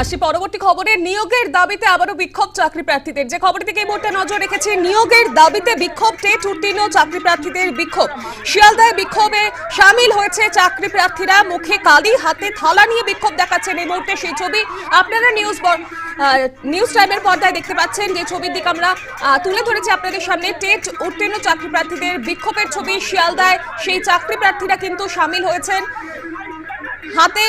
আসি। পরবর্তী খবরে নিয়োগের দাবিতে আবারও বিক্ষোভ চাকরি প্রার্থীদের। যে খবর থেকে এই মুহূর্তে নজর রেখেছি, নিয়োগের দাবিতে বিক্ষোভ টেট উত্তীর্ণ চাকরি প্রার্থীদের বিক্ষোভ। শিয়ালদায় বিক্ষোভে সামিল হয়েছে চাকরি প্রার্থীরা। মুখে কালি, হাতে থালা নিয়ে বিক্ষোভ দেখাচ্ছেন এই মুহূর্তে সেই ছবি। আপনারা নিউজ নিউজ টাইমের পর্দায় দেখতে পাচ্ছেন যে ছবির দিকে আমরা তুলে ধরেছি আপনাদের সামনে। টেট উত্তীর্ণ চাকরি প্রার্থীদের বিক্ষোভের ছবি শিয়ালদায়। সেই চাকরি প্রার্থীরা কিন্তু সামিল হয়েছেন। হাতে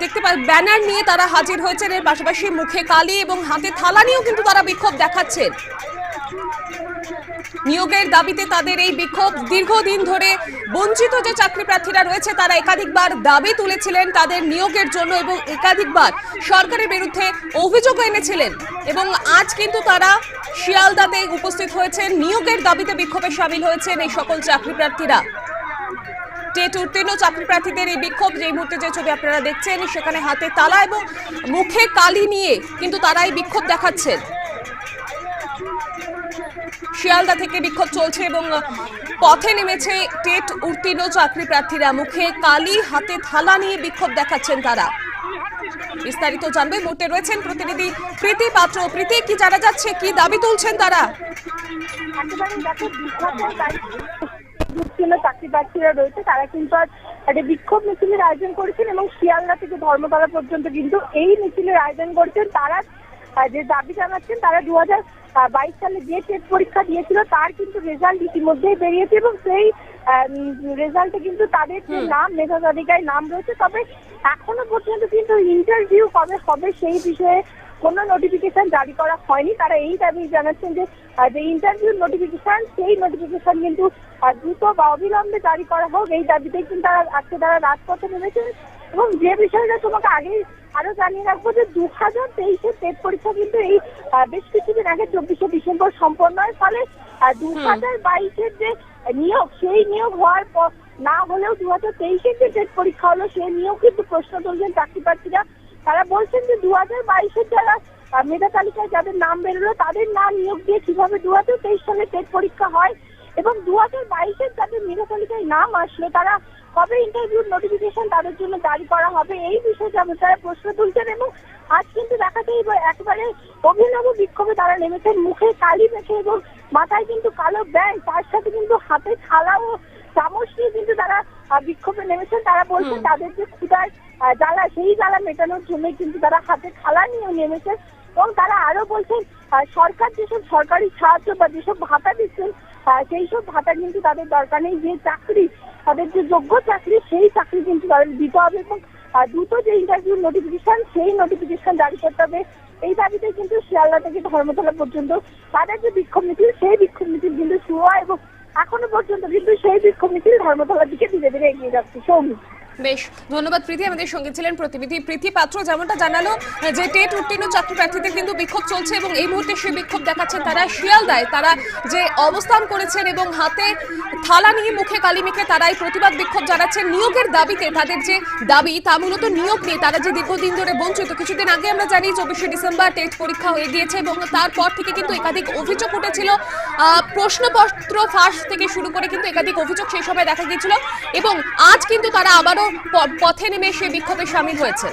দেখতে পা ব্যানার নিয়ে তারা হাজির হয়েছেন। এর পাশাপাশি মুখে কালি এবং হাতে থালা নিয়েও কিন্তু তারা বিক্ষোভ দেখাচ্ছেন। নিয়োগের দাবিতে তাদের এই বিক্ষোভ দীর্ঘদিন ধরে বঞ্চিত যে চাকরি প্রার্থীরা রয়েছে, তারা একাধিকবার দাবি তুলেছিলেন তাদের নিয়োগের জন্য এবং একাধিকবার সরকারের বিরুদ্ধে অভিযোগ এনেছিলেন এবং আজ কিন্তু তারা শিয়ালদাতে উপস্থিত হয়েছেন। নিয়োগের দাবিতে বিক্ষোভে সামিল হয়েছেন এই সকল চাকরি প্রার্থীরা টেট উত্তীর্ণ চাকরি প্রার্থীদের এই বিক্ষোভ যে মুহূর্তে যে ছবি আপনারা দেখছেন, সেখানে হাতে তালা এবং মুখে কালি নিয়ে কিন্তু তারা এই বিক্ষোভ দেখাচ্ছেন। শিয়ালদা থেকে বিক্ষোভ চলছে এবং পথে নেমেছে টেট উত্তীর্ণ চাকরি প্রার্থীরা। মুখে কালি, হাতে থালা নিয়ে বিক্ষোভ দেখাচ্ছেন তারা। বিস্তারিত জানবে, মুহূর্তে রয়েছেন প্রতিনিধি প্রীতি পাত্র। প্রীতি, কি জানা যাচ্ছে, কি দাবি তুলছেন তারা? উত্তীর্ণ চাকরি প্রার্থীরা রয়েছে তারা কিন্তু আজ একটা বিক্ষোভ মিছিলের আয়োজন করেছেন এবং শিয়ালদা থেকে ধর্মতলা পর্যন্ত কিন্তু এই মিছিলের আয়োজন করেছেন। তারা যে দাবি জানাচ্ছেন তারা দু বাইশ সালে যে টেস্ট পরীক্ষা দিয়েছিল তার কিন্তু রেজাল্ট ইতিমধ্যেই বেরিয়েছে এবং সেই রেজাল্টে কিন্তু তাদের যে নাম মেধা তালিকায় নাম রয়েছে। তবে এখনও পর্যন্ত কিন্তু ইন্টারভিউ কবে হবে সেই বিষয়ে কোনো নোটিফিকেশন জারি করা হয়নি। তারা এই দাবি জানাচ্ছেন যে যে ইন্টারভিউ নোটিফিকেশন সেই নোটিফিকেশন কিন্তু দ্রুত বা অবিলম্বে জারি করা হোক। এই দাবিতেই কিন্তু তারা আজকে তারা রাজপথে নেমেছেন। এবং যে বিষয়টা তোমাকে আগে আরও জানিয়ে রাখব যে দু হাজার তেইশের টেট পরীক্ষা কিন্তু এই বেশ কিছুদিন আগে চব্বিশে ডিসেম্বর সম্পন্ন হয়। ফলে দু হাজার বাইশের যে নিয়োগ সেই নিয়োগ হওয়ার পর না হলেও দু হাজার তেইশের যে টেট পরীক্ষা হলো সেই নিয়োগ কিন্তু প্রশ্ন তুলছেন চাকরি প্রার্থীরা। তারা বলছেন যে দু হাজার বাইশের যারা মেধা তালিকায় যাদের নাম বেরোলো, তাদের নাম নিয়োগ দিয়ে কীভাবে দু হাজার তেইশ সালে টেট পরীক্ষা হয় এবং দু হাজার বাইশের যাদের মেধা তালিকায় নাম আসলো, তারা কবে ইন্টারভিউ নোটিফিকেশন তাদের জন্য জারি করা হবে? এই বিষয়ে তারা প্রশ্ন তুলছেন এবং আজ কিন্তু দেখাতে একেবারে অভিনব বিক্ষোভে তারা নেমেছেন, মুখে কালি মেখে এবং মাথায় কিন্তু কালো ব্যান্ড, তার সাথে কিন্তু হাতে থালা ও চামচ নিয়ে কিন্তু তারা বিক্ষোভে নেমেছেন তারা বলছেন তাদের যে ক্ষুদার জ্বালা সেই জ্বালা মেটানোর জন্যই কিন্তু তারা হাতে থালা নিয়েও নেমেছেন এবং তারা আরও বলছেন সরকার যেসব সরকারি সাহায্য বা যেসব ভাতা দিচ্ছেন সেই সব ভাতা কিন্তু তাদের দরকার নেই। যে চাকরি তাদের যে যোগ্য চাকরি সেই চাকরি কিন্তু তাদের দিতে হবে এবং দ্রুত যে ইন্টারভিউ নোটিফিকেশন সেই নোটিফিকেশন জারি করতে হবে। এই দাবিতে কিন্তু শিয়ালদা থেকে ধর্মতলা পর্যন্ত তাদের যে বিক্ষোভ মিছিল সেই বিক্ষোভ মিছিল কিন্তু শুরু হয় এবং এখনও পর্যন্ত কিন্তু সেই বিক্ষোভ মিছিল ধর্মতলার দিকে ধীরে ধীরে এগিয়ে যাচ্ছে। সৌমিক বেশ, ধন্যবাদ প্রীতি। আমাদের সঙ্গে ছিলেন প্রতিনিধি প্রীতি পাত্র, যেমনটা জানালো যে টেট উত্তীর্ণ চাকরি প্রার্থীদের কিন্তু বিক্ষোভ চলছে এবং এই মুহূর্তে সেই বিক্ষোভ দেখাচ্ছেন। তারা শিয়ালদায় তারা যে অবস্থান করেছেন এবং হাতে থালা নিয়ে মুখে কালি মেখে তারা এই প্রতিবাদ বিক্ষোভ জানাচ্ছেন। নিয়োগের দাবিতে তাদের যে দাবি, তা মূলত নিয়োগ নিয়ে তারা যে দীর্ঘদিন ধরে বঞ্চিত, কিছুদিন আগে আমরা জানি চব্বিশে ডিসেম্বর টেট পরীক্ষা হয়ে গিয়েছে এবং তারপর থেকে কিন্তু একাধিক অভিযোগ উঠেছিল। প্রশ্নপত্র ফাঁস থেকে শুরু করে কিন্তু একাধিক অভিযোগ সেই সময় দেখা গিয়েছিল এবং আজ কিন্তু তারা আবারও পথে নেমে সে বিক্ষোভে সামিল হয়েছে।